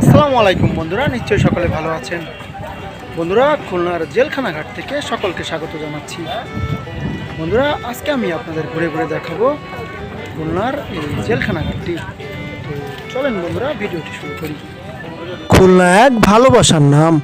আসসালামু আলাইকুম বন্ধুরা, নিশ্চয়ই সকলে ভালো আছেন। বন্ধুরা, খুলনার জেলখানাঘাট থেকে সকলকে স্বাগত জানাচ্ছি। বন্ধুরা, আজকে আমি আপনাদের ঘুরে ঘুরে দেখাবো খুলনার এই জেলখানাঘাটটি। তো চলেন বন্ধুরা, ভিডিওটি শুরু করি। খুলনা এক ভালোবাসার নাম।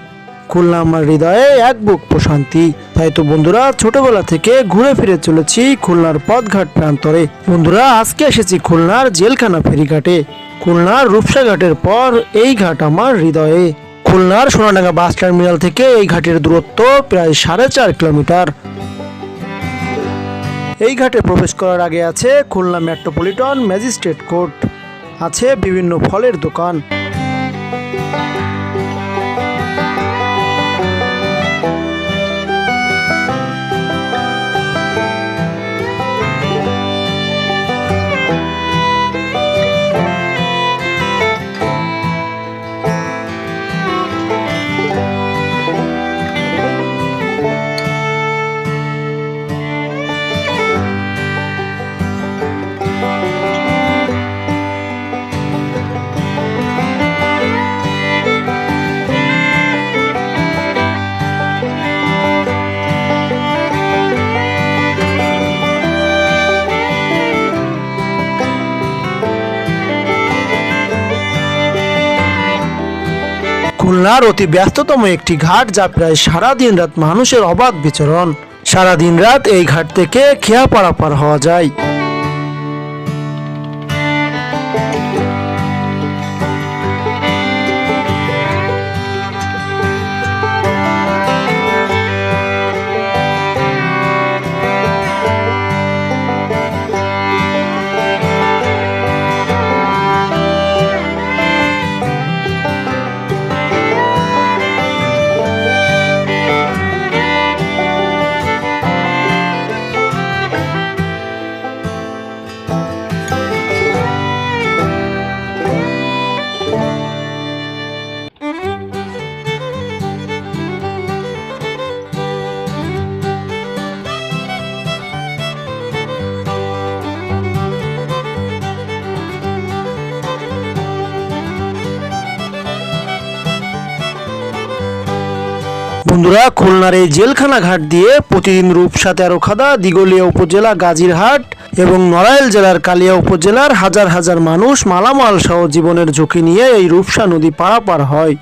খুলনা আমার হৃদয়ে এক বুক প্রশান্তি। তাই তো বন্ধুরা, ছোটবেলা থেকে ঘুরে ফিরে চলেছি খুলনার পথঘাট প্রান্তরে। বন্ধুরা, আজকে এসেছি খুলনার জেলখানা ফেরিঘাটে। খুলনার রূপসা ঘাটের পর এই ঘাট আমার হৃদয়ে। খুলনার সোনাডাঙ্গা বাস টার্মিনাল থেকে এই ঘাটের দূরত্ব প্রায় সাড়ে চার কিলোমিটার। এই ঘাটে প্রবেশ করার আগে আছে খুলনা মেট্রোপলিটন ম্যাজিস্ট্রেট কোর্ট। আছে বিভিন্ন ফলের দোকান। খুলনার অতি ব্যস্ততম একটি ঘাট যা প্রায় সারা দিন রাত মানুষের অবাধ বিচরণ। সারা দিন রাত এই ঘাট থেকে খেয়া পারাপার হওয়া যায়। বন্ধুরা, খুলনার এই জেলখানা ঘাট দিয়ে প্রতিদিন রূপসা তেরোখাদা দিগলিয়া উপজেলা, গাজীরহাট এবং নড়াইল জেলার কালিয়া উপজেলার হাজার হাজার মানুষ মালামাল সহ জীবনের ঝুঁকি নিয়ে এই রূপসা নদী পারাপার হয়।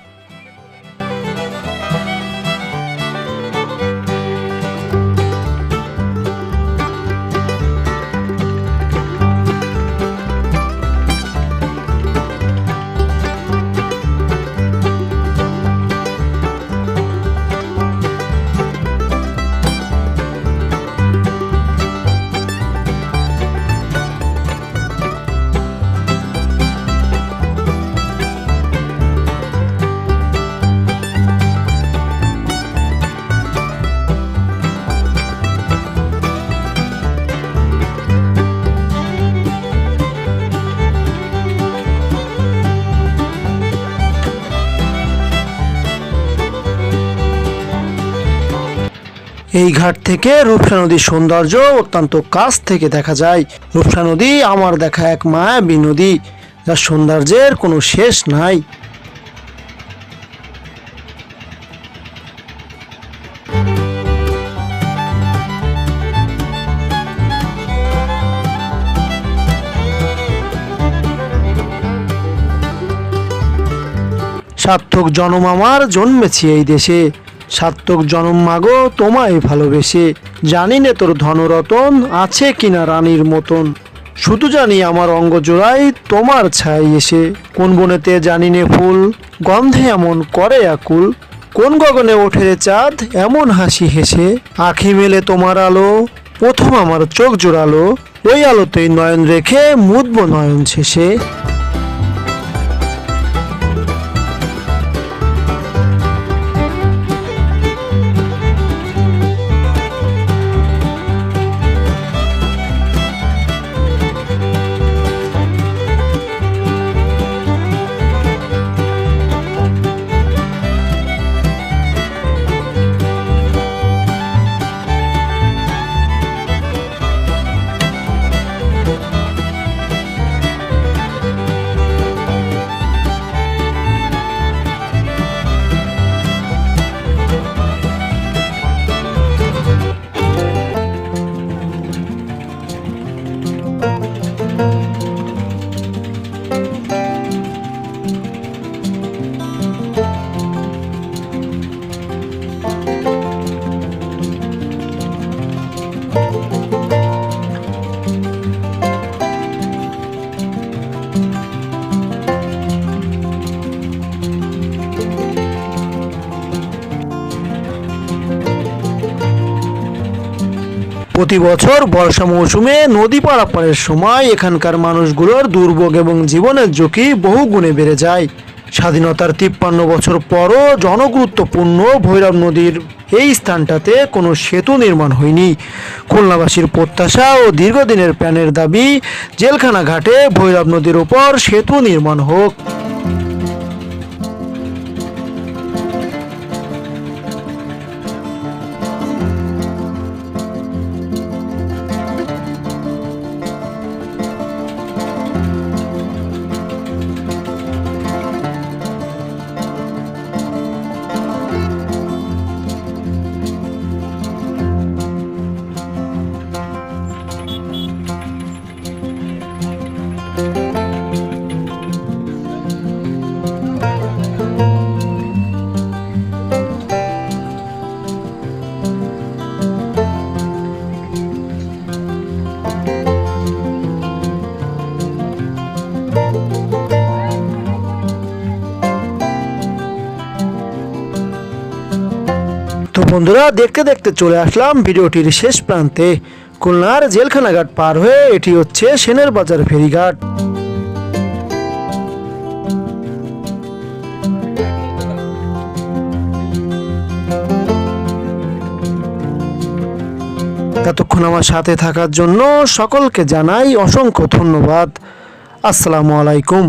এই ঘাট থেকে রূপসা নদীর সৌন্দর্য অত্যন্ত কাছ থেকে দেখা যায়। রূপসা নদী আমার দেখা এক মায়াবী নদী, যার সৌন্দর্যের কোনো শেষ নাই। সার্থক জনম আমার জন্মেছি এই দেশে। সার্থক জনম মাগো, তোমায় ভালোবেসে। জানি নে তোর ধনরতন, আছে কিনা রানীর মতন। শুধু জানি আমার অঙ্গ জোড়াই তোমার ছাই এসে। কোন বনেতে জানি নে ফুল, গন্ধে এমন করে আকুল। কোন গগনে ওঠে চাঁদ, এমন হাসি হেসে। আখি মেলে তোমার আলো, প্রথম আমার চোখ জোড়ালো। ওই আলোতেই নয়ন রেখে মুদব নয়ন শেষে। প্রতি বছর বর্ষা মৌসুমে নদী পারাপারের সময় এখানকার মানুষগুলোর দুর্ভোগ এবং জীবনের ঝুঁকি বহু গুণে বেড়ে যায়। স্বাধীনতার তিপ্পান্ন বছর পরও জনগুরুত্বপূর্ণ ভৈরব নদীর এই স্থানটাতে কোনো সেতু নির্মাণ হয়নি। খুলনাবাসীর প্রত্যাশা ও দীর্ঘদিনের প্যানের দাবি, জেলখানা ঘাটে ভৈরব নদীর ওপর সেতু নির্মাণ হোক। তো বন্ধুরা, দেখতে দেখতে চলে আসলাম ভিডিওটির শেষ প্রান্তে। খুলনার জেলখানাঘাট পার হয়ে এটি হচ্ছে সেনের বাজার ফেরিঘাট। এতক্ষণ আমার সাথে থাকার জন্য সকলকে জানাই অসংখ্য ধন্যবাদ। আসসালামু আলাইকুম।